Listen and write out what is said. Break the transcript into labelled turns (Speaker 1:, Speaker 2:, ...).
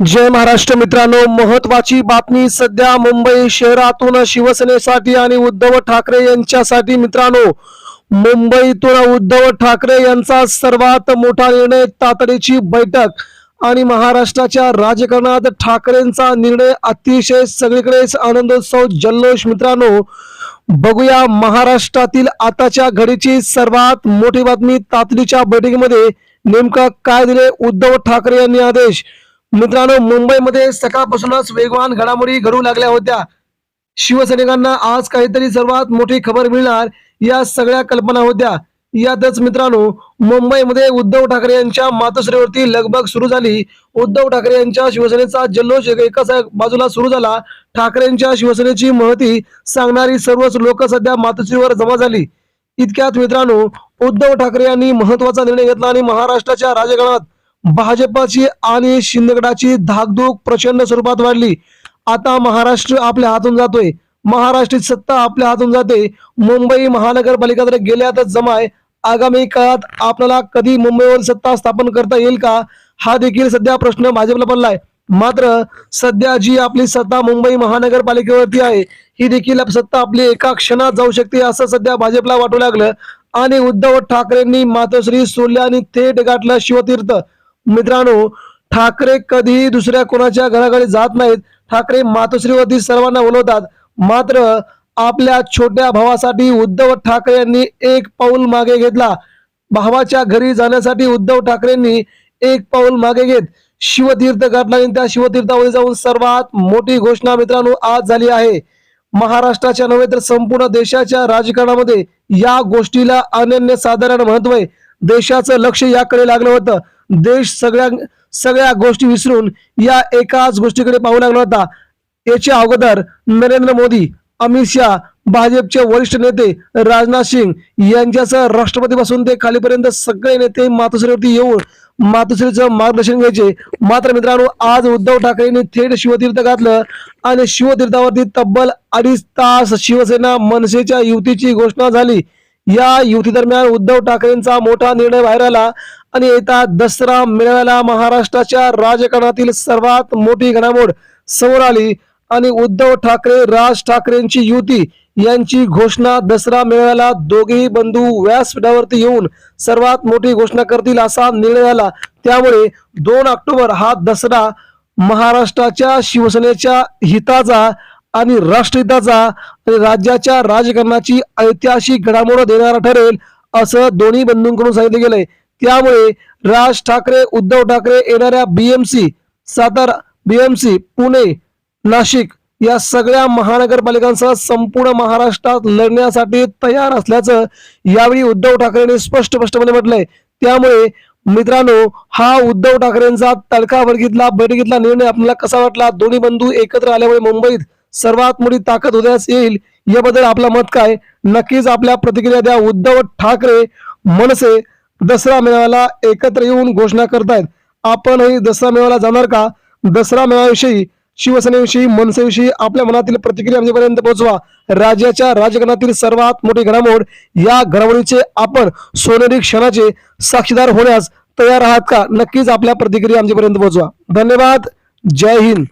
Speaker 1: जय महाराष्ट्र मित्रांनो महत्वाची बातमी सध्या मुंबई शहरातून शिवसेनेसाठी आणि उद्धव ठाकरे यांच्यासाठी मित्रांनो मुंबईतून उद्धव ठाकरे यांचा सर्वात मोठा निर्णय तातडीची बैठक आणि महाराष्ट्राच्या राजकारणात ठाकरेंचा निर्णय अतिशय सगळीकडेच आनंदोत्सव जल्लोष मित्रांनो. बघूया महाराष्ट्रातील आताच्या घडीची सर्वात मोठी बातमी तातडीच्या बैठकीमध्ये नेमका काय दिले उद्धव ठाकरे यांनी आदेश. मित्रांनो मुंबईमध्ये सकाळपासूनच वेगवान घडामोडी घडू लागल्या होत्या. शिवसैनिकांना आज काहीतरी सर्वात मोठी खबर मिळणार या सगळ्या कल्पना होत्या. यातच मित्रांनो मुंबईमध्ये उद्धव ठाकरे यांच्या मातोश्रीवरती लगबग सुरू झाली. उद्धव ठाकरे यांच्या शिवसेनेचा जल्लोष एका बाजूला सुरू झाला. ठाकरेंच्या शिवसेनेची महती सांगणारी सर्वच लोक सध्या मातोश्रीवर जमा झाली. इतक्यात मित्रांनो उद्धव ठाकरे यांनी महत्त्वाचा निर्णय घेतला आणि महाराष्ट्राच्या राजकारणात भाजपची आणि शिंदेगडाची धाकधूक प्रचंड स्वरूपात वाढली. आता महाराष्ट्र आपल्या हातून जातोय. महाराष्ट्रीत सत्ता आपल्या हातून जाते. मुंबई महानगरपालिका तर गेल्यातच जमाय. आगामी काळात आपल्याला कधी मुंबईवर सत्ता स्थापन करता येईल का? हा देखील सध्या प्रश्न भाजपला पडलाय. मात्र सध्या जी आपली सत्ता मुंबई महानगरपालिकेवरती आहे ही देखील सत्ता आपली एका क्षणात जाऊ शकते असं सध्या भाजपला वाटू लागलं. आणि उद्धव ठाकरेंनी मातोश्री सोडल्या आणि थेट गाठलं शिवतीर्थ. मित्रांनो ठाकरे कधीही दुसऱ्या कोणाच्या घराकडे जात नाहीत. ठाकरे मातोश्रीवरती सर्वांना बोलवतात. मात्र आपल्या छोट्या भावासाठी उद्धव ठाकरे यांनी एक पाऊल मागे घेतला. भावाच्या घरी जाण्यासाठी उद्धव ठाकरेंनी एक पाऊल मागे घेत. शिवतीर्थ गाठला आणि त्या शिवतीर्थावर जाऊन सर्वात मोठी घोषणा मित्रांनो आज झाली आहे. महाराष्ट्राच्या नव्हे तर संपूर्ण देशाच्या राजकारणामध्ये या गोष्टीला अनन्य साधारण महत्त्व आहे. देशाचं लक्ष याकडे लागलं होतं. देश सगळ्या सगळ्या गोष्टी विसरून या एकाच गोष्टीकडे पाहू लागला होता. याच्या अगोदर नरेंद्र मोदी अमित शहा भाजपचे वरिष्ठ नेते राजनाथ सिंग यांच्यासह राष्ट्रपतीपासून ते खालीपर्यंत सगळे नेते मातोश्रीवरती येऊन मातोश्रीचं मार्गदर्शन घ्यायचे. मात्र मित्रांनो आज उद्धव ठाकरेंनी थेट शिवतीर्थ घातलं आणि शिवतीर्थावरती तब्बल अडीच तास शिवसेना मनसेच्या युतीची घोषणा झाली. या युती दरम्यान उद्धव ठाकरेंचा मोठा निर्णय बाहेर आला. आणि येत्या दसरा मेळाव्याला महाराष्ट्राच्या राजकारणातील सर्वात मोठी घडामोड समोर आली. आणि उद्धव ठाकरे राज ठाकरेंची युती यांची घोषणा दसरा मेळाव्याला दोघेही बंधू व्यासपीठावरती येऊन सर्वात मोठी घोषणा करतील असा निर्णय झाला त्यामुळे दोन ऑक्टोबर हा दसरा महाराष्ट्राच्या शिवसेनेच्या हिताचा आणि राष्ट्रहिताचा आणि राज्याच्या राजकारणाची ऐतिहासिक घडामोड देणारा ठरेल असं दोन्ही बंधूंकडून सांगितलं गेलंय. त्यामुळे राज ठाकरे उद्धव ठाकरे येणाऱ्या बीएमसी सातारा बीएमसी पुणे नाशिक या सगळ्या महानगरपालिकांसह संपूर्ण महाराष्ट्रात लढण्यासाठी तयार असल्याचं यावेळी उद्धव ठाकरेंनी स्पष्ट स्पष्टपणे म्हटलंय. त्यामुळे मित्रांनो हा उद्धव ठाकरेंचा तडका वर्गीतला बैठकीतला निर्णय आपल्याला कसा वाटला? दोन्ही बंधू एकत्र आल्यामुळे मुंबईत सर्वात मोठी ताकद उदयास येईल याबद्दल आपलं मत काय? नक्कीच आपल्या प्रतिक्रिया द्या. उद्धव ठाकरे मनसे दसरा मेळाव्याला एकत्र येऊन घोषणा करतायत. आपणही दसरा मेळाव्याला जाणार का? दसरा मेळाव्याविषयी शिवसेनेविषयी मनसेविषयी आपल्या मनातील प्रतिक्रिया म्हणजे आमच्यापर्यंत पोहोचवा. राज्याच्या राजकारणातील सर्वात मोठी घडामोड या घडामोडीचे आपण सोनेरी क्षणाचे साक्षीदार होण्यास तयार आहात का? नक्कीच आपल्या प्रतिक्रिया म्हणजे आमच्यापर्यंत पोहोचवा. धन्यवाद. जय हिंद.